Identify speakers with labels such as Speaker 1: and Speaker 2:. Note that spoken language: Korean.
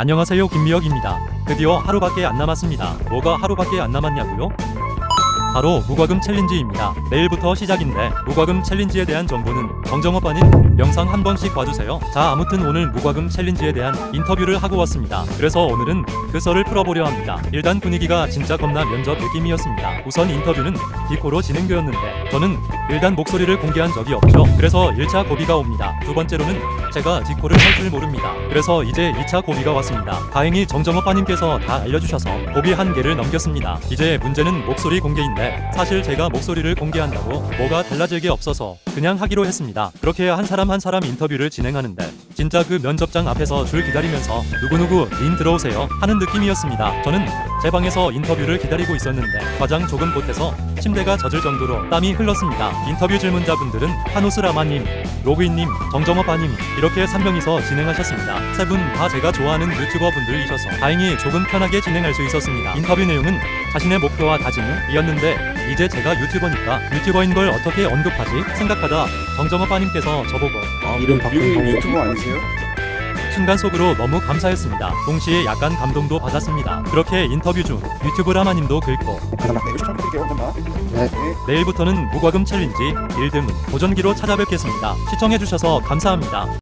Speaker 1: 안녕하세요 김미혁입니다. 드디어 하루밖에 안 남았습니다. 뭐가 하루밖에 안 남았냐고요? 바로 무과금 챌린지입니다. 내일부터 시작인데 무과금 챌린지에 대한 정보는 정정업아님 영상 한 번씩 봐주세요. 자 아무튼 오늘 무과금 챌린지에 대한 인터뷰를 하고 왔습니다. 그래서 오늘은 그 썰을 풀어보려 합니다. 일단 분위기가 진짜 겁나 면접 느낌이었습니다. 우선 인터뷰는 디코로 진행되었는데 저는 일단 목소리를 공개한 적이 없죠. 그래서 1차 고비가 옵니다. 두 번째로는 제가 디코를 할 줄 모릅니다. 그래서 이제 2차 고비가 왔습니다. 다행히 정정업아님께서 다 알려주셔서 고비 한 개를 넘겼습니다. 이제 문제는 목소리 공개인데 사실 제가 목소리를 공개한다고 뭐가 달라질 게 없어서 그냥 하기로 했습니다. 그렇게 한 사람 한 사람 인터뷰를 진행하는데 진짜 그 면접장 앞에서 줄 기다리면서 누구누구 님 들어오세요 하는 느낌이었습니다. 저는 제 방에서 인터뷰를 기다리고 있었는데 과장 조금 보태서 침대가 젖을 정도로 땀이 흘렀습니다. 인터뷰 질문자분들은 한우스라마님, 로그인님, 정정업아님 이렇게 3명이서 진행하셨습니다. 세 분 다 제가 좋아하는 유튜버 분들이셔서 다행히 조금 편하게 진행할 수 있었습니다. 인터뷰 내용은 자신의 목표와 다짐이었는데 이제 제가 유튜버니까 유튜버인 걸 어떻게 언급하지 생각하다 정정업아님께서 저보고
Speaker 2: 아,
Speaker 3: 이름
Speaker 2: 그
Speaker 3: 바꾼 방법.
Speaker 2: 유튜버 아니세요?
Speaker 1: 순간 속으로 너무 감사했습니다. 동시에 약간 감동도 받았습니다. 그렇게 인터뷰 중 유튜브 라마님도 긁고
Speaker 2: 네,
Speaker 3: 네.
Speaker 1: 내일부터는 무과금 챌린지 1등은 도전기로 찾아뵙겠습니다. 시청해주셔서 감사합니다.